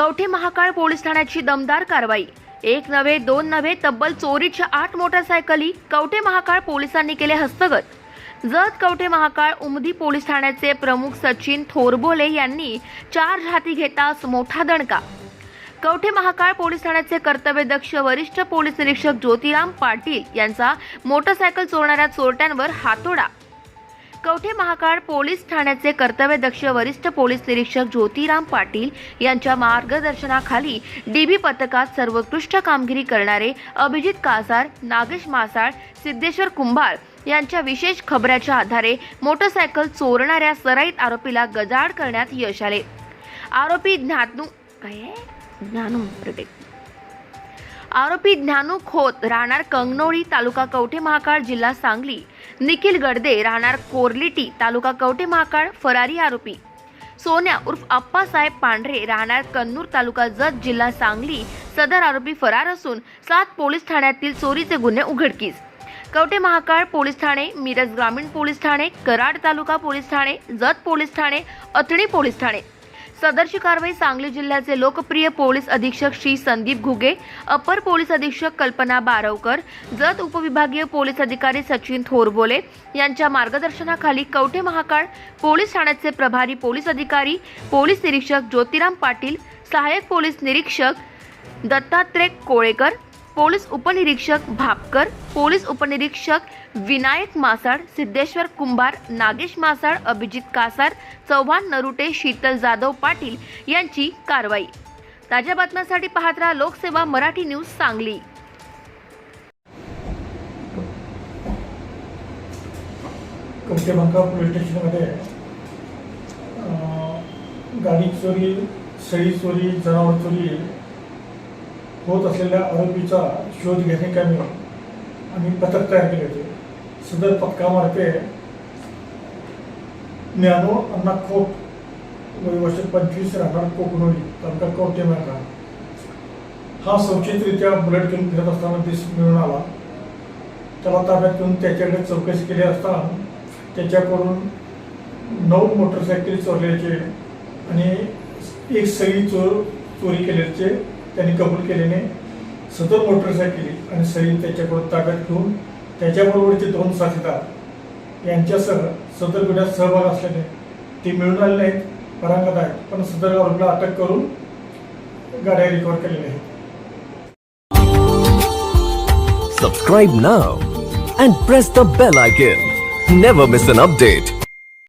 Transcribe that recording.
Kavathe Mahakal police ठाण्याची दमदार कारवाई. एक नव्हे दोन नव्हे तब्बल चोरीच्या आठ मोटरसायकली कवठे महाकाळ पोलिसांनी केले हस्तगत. जत कवठे महाकाळ उमदी पोलीस ठाण्याचे प्रमुख सचिन थोरबोले यांनी चार हाती घेताच मोठा दणका. कवठे महाकाळ पोलीस ठाण्याचे कर्तव्यदक्ष वरिष्ठ पोलीस निरीक्षक ज्योतिराम पाटील यांचा मोटरसायकल चोरणाऱ्या चोरट्यांवर हातोडा. कवठे महाकाळ पोलीस ठाण्याचे कर्तव्यदक्ष वरिष्ठ पोलीस निरीक्षक ज्योतिराम पाटील यांच्या मार्गदर्शनाखाली डीबी पथकात सर्वोत्कृष्ट कामगिरी करणारे अभिजित कासार नागेश मासाळ सिद्धेश्वर कुंभार यांच्या विशेष खबऱ्याच्या आधारे मोटरसायकल चोरणाऱ्या सराईत आरोपीला गजाड करण्यात यश आले. आरोपी ज्ञानू काय ज्ञानू आरोपी ज्ञानू खोत राहणार कंगनोळी तालुका कवठे महाकाळ जिल्हा सांगली. निखिल गडदे राहणार कोर्लिटी तालुका कवटे महाकाळ फरारी आरोपी. सोन्या उर्फ आप्पासाहेब पांढरे राहणार कन्नूर तालुका जत जिल्हा सांगली. सदर आरोपी फरार असून सात पोलीस ठाण्यातील चोरीचे गुन्हे उघडकीस. कवटे महाकाळ पोलीस ठाणे मिरज ग्रामीण पोलीस ठाणे कराड तालुका पोलीस ठाणे जत पोलीस ठाणे अथणी पोलीस ठाणे. सदरची कारवाई सांगली जिल्ह्याचे लोकप्रिय पोलीस अधीक्षक श्री संदीप घुगे अपर पोलीस अधीक्षक कल्पना बारवकर जत उपविभागीय पोलीस अधिकारी सचिन थोरबोले यांच्या मार्गदर्शनाखाली कवठे महाकाळ पोलीस ठाण्याचे प्रभारी पोलीस अधिकारी पोलीस निरीक्षक ज्योतिराम पाटील सहाय्यक पोलीस निरीक्षक दत्तात्रय कोळेकर पोलीस उपनिरीक्षक भापकर पोलीस उपनिरीक्षक विनायक मासाड सिद्धेश्वर कुंभार नागेश मासाड अभिजित कासार चव्हाण नरुटे शीतल जाधव पाटील यांची कारवाई. ताज्या बातम्यांसाठी पाहत राहा लोकसेवा मराठी न्यूज सांगली. पोलीस स्टेशनमध्ये गाडी चोरी सळी चोरी जनावर चोरी होत असलेल्या आरोपीचा शोध घेण्याकामी आम्ही पथक तयार केले होते. सदर पथकामार्फे ज्ञानो अण्णा खोप वर्ष पंचवीस राहणार कोकणोली तालुका कवठेमहांकाळ हा संशयितरित्या बुलेट घेऊन फिरत असताना दिस मिळून आला. त्याला ताब्यात घेऊन त्याच्याकडे चौकशी केली असता त्याच्याकडून नऊ मोटरसायकल चोरल्याचे आणि एक सगळी चोर चोरी केल्याचे त्यांनी कबूल केल्याने सदर मोटरसायकली आणि सळी त्याच्याकडून ताब्यात घेऊन त्याच्याबरोबरचे दोन साथीदार यांच्यासह सदर गुन्ह्यात सहभाग असल्याने ते मिळून आले नाहीत परांगत आहेत पण सदर आरोपीला अटक करून गाड्या रिकव्हर केलेल्या आहेत Subscribe now and press the bell icon. Never miss an update.